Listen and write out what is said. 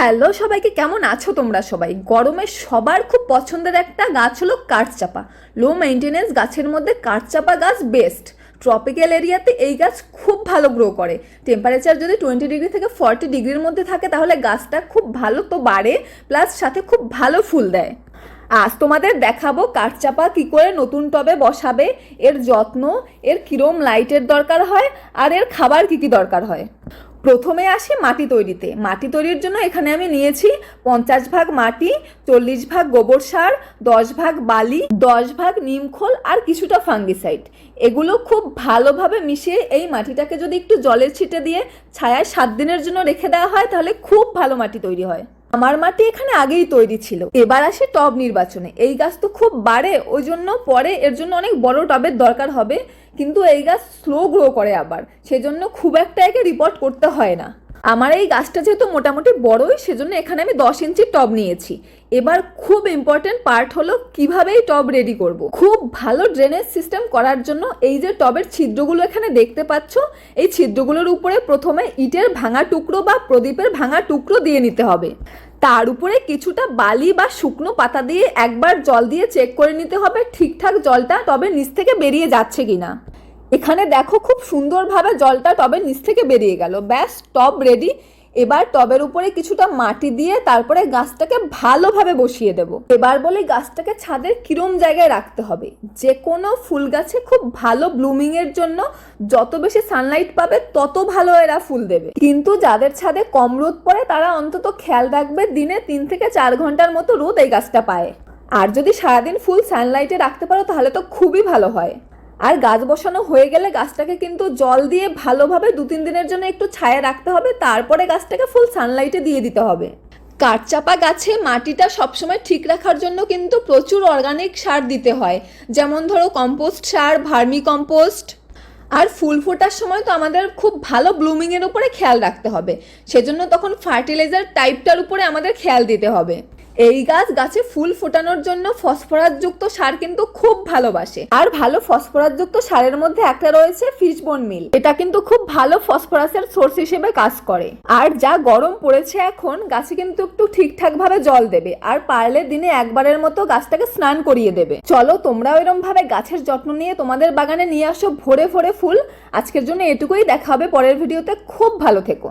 Hello, সবাইকে কেমন আছো তোমরা সবাই? গরমে সবার খুব পছন্দের একটা গাছ হলো কাঠচাপা। লো মেনটেনেন্স গাছের মধ্যে কাঠচাপা গাছ বেস্ট ট্রপিক্যাল এরিয়াতে এই গাছ খুব ভালো গ্রো করে। টেম্পারেচার যদি টোয়েন্টি ডিগ্রি থেকে ফর্টি ডিগ্রির মধ্যে থাকে, তাহলে গাছটা খুব ভালো তো বাড়ে প্লাস সাথে খুব ভালো ফুল দেয়। আজ তোমাদের দেখাবো কাঠচাপা কি করে নতুন টবে বসাবে, এর যত্ন, এর কিরম লাইটের দরকার হয়, আর এর খাবার কি কি দরকার হয়। প্রথমে আসি মাটি তৈরিতে। মাটি তৈরির জন্য এখানে আমি নিয়েছি পঞ্চাশ ভাগ মাটি, চল্লিশ ভাগ গোবর সার, দশ ভাগ বালি, দশ ভাগ নিমখোল আর কিছুটা ফাঙ্গিসাইড। এগুলো খুব ভালোভাবে মিশিয়ে এই মাটিটাকে যদি একটু জলের ছিটে দিয়ে ছায়ায় সাত দিনের জন্য রেখে দেওয়া হয়, তাহলে খুব ভালো মাটি তৈরি হয়। আমার মাটি এখানে আগেই তৈরি ছিল। এবার আসি টব নির্বাচনে। এই গাছ তো খুব বাড়ে, ওই জন্য পরে এর জন্য অনেক বড় টবের দরকার হবে। কিন্তু এই গাছ স্লো গ্রো করে আবার। সেজন্য খুব একটা একে রিপোর্ট করতে হয় না। আমার এই গাছটা যেহেতু মোটামুটি বড়ই, সেজন্য এখানে আমি দশ ইঞ্চির টব নিয়েছি। এবার খুব ইম্পর্টেন্ট পার্ট হলো কীভাবে এই টব রেডি করব। খুব ভালো ড্রেনেজ সিস্টেম করার জন্য এই যে টবের ছিদ্রগুলো এখানে দেখতে পাচ্ছ, এই ছিদ্রগুলোর উপরে প্রথমে ইটের ভাঙা টুকরো বা প্রদীপের ভাঙা টুকরো দিয়ে নিতে হবে। তার উপরে কিছুটা বালি বা শুকনো পাতা দিয়ে একবার জল দিয়ে চেক করে নিতে হবে ঠিকঠাক জলটা তবে নিচ থেকে বেরিয়ে যাচ্ছে কিনা। এখানে দেখো খুব সুন্দরভাবে জলটা টবের নিচ থেকে বেরিয়ে গেল। ব্যাস টপ রেডি এবার টবের উপরে কিছুটা মাটি দিয়ে তারপরে গাছটাকে ভালোভাবে বসিয়ে দেব। এবার বলি গাছটাকে ছাদের কিরম জায়গায় রাখতে হবে? যে কোনো ফুল গাছে খুব ভালো ব্লুমিং এর জন্য যত বেশি সানলাইট পাবে, তত ভালো এরা ফুল দেবে। কিন্তু যাদের ছাদে কম রোদ পড়ে, তারা অন্তত খেয়াল রাখবে দিনে তিন থেকে চার ঘণ্টার মতো রোদ এই গাছটা পায়। আর যদি সারাদিন ফুল সানলাইটে রাখতে পারো, তাহলে তো খুবই ভালো হয়। আর গাছ বসানো হয়ে গেলে গাছটাকে কিন্তু জল দিয়ে ভালোভাবে দু তিন দিনের জন্য একটু ছায়া রাখতে হবে, তারপরে গাছটাকে ফুল সানলাইটে দিয়ে দিতে হবে। কাঠচাপা গাছে মাটিটা সবসময় ঠিক রাখার জন্য কিন্তু প্রচুর অর্গানিক সার দিতে হয়, যেমন ধরো কম্পোস্ট সার, ভার্মি কম্পোস্ট আর ফুল ফোটার সময় তো আমাদের খুব ভালো ব্লুমিংয়ের উপরে খেয়াল রাখতে হবে, সেজন্য তখন ফার্টিলাইজার টাইপটার উপরে আমাদের খেয়াল দিতে হবে। এই গাছ গাছে ফুল ফোটানোর জন্য ফসফরাসযুক্ত সার কিন্তু খুব ভালোবাসে। আর ভালো ফসফরাসযুক্ত সারের মধ্যে একটা রয়েছে ফিশবোন মিল। এটা কিন্তু খুব ভালো ফসফরাসের সোর্স হিসেবে কাজ করে। আর যা গরম পড়েছে এখন, গাছে কিন্তু একটু ঠিকঠাক ভাবে জল দেবে। আর পারলে দিনে একবারের মতো গাছটাকে স্নান করিয়ে দেবে। চলো তোমরাও এরম ভাবে গাছের যত্ন নিয়ে তোমাদের বাগানে নিয়ে আসো ভরে ভরে ফুল। আজকের জন্য এটুকুই। দেখা হবে পরের ভিডিওতে। খুব ভালো থেকো।